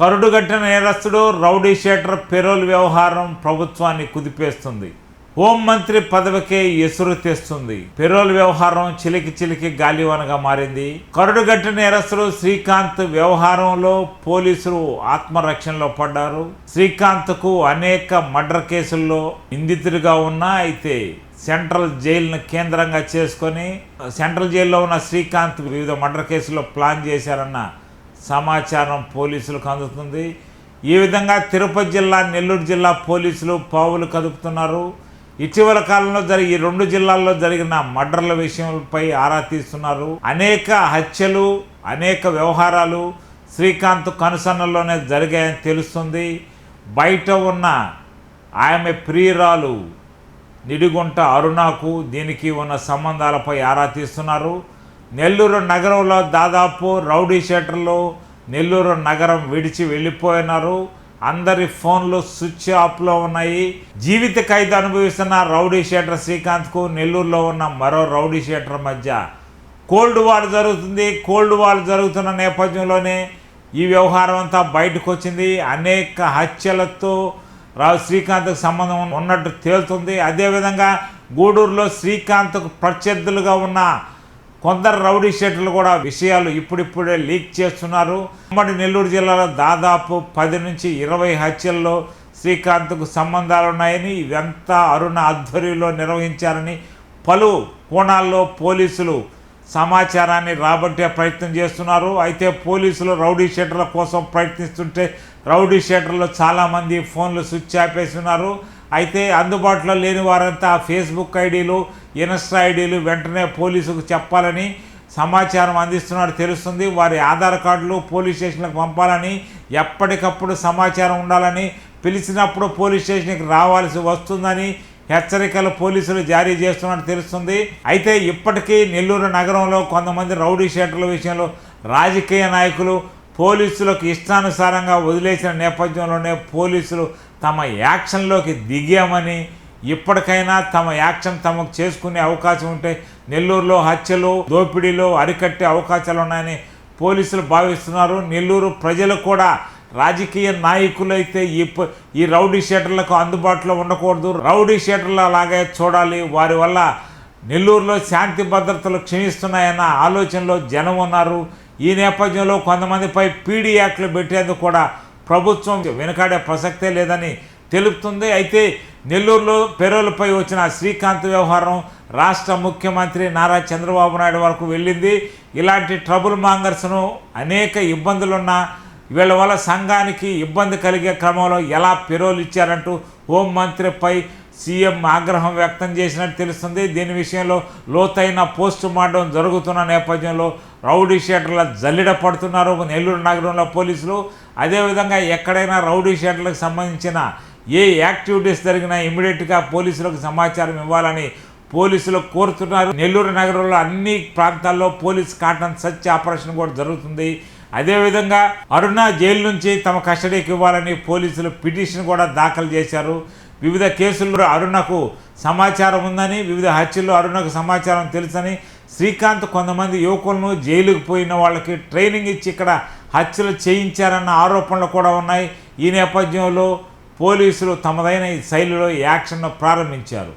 కరుడుగట్టిన నేరస్తుడు rowdy sheeter payroll వ్యవహారం ప్రభుత్వాన్ని కుదిపేస్తుంది. హోంమంత్రి పదవికే ఎసురు తెస్తుంది. పెరోల్ వ్యవహారం చిలికి చిలికి గాలివనగా మారింది. కరుడుగట్టిన నేరస్తుడు శ్రీకాంత్ వ్యవహారంలో పోలీసులు ఆత్మరక్షణలో పడ్డారు. శ్రీకాంత్కు అనేక మర్డర్ కేసుల్లో నిందితుడిగా ఉన్నా అయితే సెంట్రల్ జైలును కేంద్రంగా చేసుకొని సెంట్రల్ జైల్లో ఉన్న శ్రీకాంత్ వివిధ మర్డర్ కేసుల్లో ప్లాన్ చేశారన్న సమాచారం పోలీసులకు అందుతుంది. ఈ విధంగా తిరుపతి జిల్లా నెల్లూరు జిల్లా పోలీసులు పావులు కదుపుతున్నారు. ఇటీవల కాలంలో జరిగి రెండు జిల్లాల్లో జరిగిన మర్డర్ల విషయంపై ఆరా తీస్తున్నారు. అనేక హత్యలు అనేక వ్యవహారాలు శ్రీకాంత్ కనుసన్నల్లోనే జరిగాయని తెలుస్తుంది. బయట ఉన్న ఆమె ప్రియురాలు నిడిగుంట అరుణకు దీనికి ఉన్న సంబంధాలపై ఆరా తీస్తున్నారు. నెల్లూరు నగరంలో దాదాపు రౌడీ షేటర్లు నెల్లూరు నగరం విడిచి వెళ్ళిపోయినారు. అందరి ఫోన్లు స్విచ్ ఆఫ్లో ఉన్నాయి. జీవిత ఖైదు అనుభవిస్తున్న రౌడీ షేటర్ శ్రీకాంత్కు నెల్లూరులో ఉన్న మరో రౌడీ షేటర్ మధ్య కోల్డ్ వార్ జరుగుతుంది. కోల్డ్ వార్ జరుగుతున్న నేపథ్యంలోనే ఈ వ్యవహారం అంతా బయటకు వచ్చింది. అనేక హత్యలతో రావు శ్రీకాంత్కు సంబంధం ఉన్నట్టు తేలుతుంది. అదేవిధంగా గూడూరులో శ్రీకాంత్కు ప్రత్యర్థులుగా ఉన్న కొందరు రౌడీ షీట్లు కూడా విషయాలు ఇప్పుడిప్పుడే లీక్ చేస్తున్నారు. ఉమ్మడి నెల్లూరు జిల్లాలో దాదాపు పది నుంచి ఇరవై హత్యల్లో శ్రీకాంత్కు సంబంధాలు ఉన్నాయని అరుణ ఆధ్వర్యంలో నిర్వహించారని పలు కోణాల్లో పోలీసులు సమాచారాన్ని రాబట్టే ప్రయత్నం చేస్తున్నారు. అయితే పోలీసులు రౌడీ షీటర్ల కోసం ప్రయత్నిస్తుంటే రౌడీ షీటర్లు చాలామంది ఫోన్లు స్విచ్ ఆపేస్తున్నారు. అయితే అందుబాటులో లేని వారంతా ఫేస్బుక్ ఐడీలు ఇన్స్టా ఐడీలు వెంటనే పోలీసుకు చెప్పాలని సమాచారం అందిస్తున్నట్టు తెలుస్తుంది. వారి ఆధార్ కార్డులు పోలీస్ స్టేషన్లకు పంపాలని ఎప్పటికప్పుడు సమాచారం ఉండాలని పిలిచినప్పుడు పోలీస్ స్టేషన్కి రావాల్సి వస్తుందని హెచ్చరికలు పోలీసులు జారీ చేస్తున్నట్టు తెలుస్తుంది. అయితే ఇప్పటికీ నెల్లూరు నగరంలో కొంతమంది రౌడీ షీటర్ల విషయంలో రాజకీయ నాయకులు పోలీసులకు ఇష్టానుసారంగా వదిలేసిన నేపథ్యంలోనే పోలీసులు తమ యాక్షన్లోకి దిగామని ఇప్పటికైనా తమ యాక్షన్ తమకు చేసుకునే అవకాశం ఉంటే నెల్లూరులో హత్యలు దోపిడీలు అరికట్టే అవకాశాలు ఉన్నాయని పోలీసులు భావిస్తున్నారు. నెల్లూరు ప్రజలు కూడా రాజకీయ నాయకులైతే ఈ ప- ఈ రౌడీ షీటర్లకు అందుబాటులో ఉండకూడదు. రౌడీ షీటర్లు అలాగే చూడాలి. వారి వల్ల నెల్లూరులో శాంతి భద్రతలు క్షీణిస్తున్నాయన్న ఆలోచనలో జనం ఉన్నారు. ఈ నేపథ్యంలో కొంతమందిపై పీడీ యాక్ట్లు పెట్టేందుకు కూడా ప్రభుత్వం వెనుకాడే ప్రసక్తే లేదని తెలుపుతుంది. అయితే నెల్లూరులో పెరోలపై వచ్చిన శ్రీకాంత్ వ్యవహారం రాష్ట్ర ముఖ్యమంత్రి నారా చంద్రబాబు నాయుడు వరకు వెళ్ళింది. ఇలాంటి ట్రబుల్ మాంగర్స్ను అనేక ఇబ్బందులున్న వీళ్ళ వల్ల సంఘానికి ఇబ్బంది కలిగే క్రమంలో ఎలా పెరోలు ఇచ్చారంటూ హోంమంత్రిపై సీఎం ఆగ్రహం వ్యక్తం చేసినట్టు తెలుస్తుంది. దీని విషయంలో లోతైన పోస్ట్ మార్టం జరుగుతున్న నేపథ్యంలో రౌడీ షీటర్ల జల్లిడ పడుతున్నారు. నెల్లూరు నగరంలో పోలీసులు. అదేవిధంగా ఎక్కడైనా రౌడీ షీటర్లకు సంబంధించిన ఏ యాక్టివిటీస్ జరిగినా ఇమీడియట్గా పోలీసులకు సమాచారం ఇవ్వాలని పోలీసులు కోరుతున్నారు. నెల్లూరు నగరంలో అన్ని ప్రాంతాల్లో పోలీస్ కాటన్ సర్చ్ ఆపరేషన్ కూడా జరుగుతుంది. అదేవిధంగా అరుణ జైలు నుంచి తమ కస్టడీకి ఇవ్వాలని పోలీసులు పిటిషన్ కూడా దాఖలు చేశారు. వివిధ కేసుల్లో అరుణకు సమాచారం ఉందని వివిధ హత్యల్లో అరుణకు సమాచారం తెలుసని శ్రీకాంత్ కొంతమంది యువకులను జైలుకు పోయిన వాళ్ళకి ట్రైనింగ్ ఇచ్చి ఇక్కడ హత్యలు చేయించారన్న ఆరోపణలు కూడా ఉన్నాయి. ఈ నేపథ్యంలో పోలీసులు తమదైన ఈ శైలిలో యాక్షన్ను ప్రారంభించారు.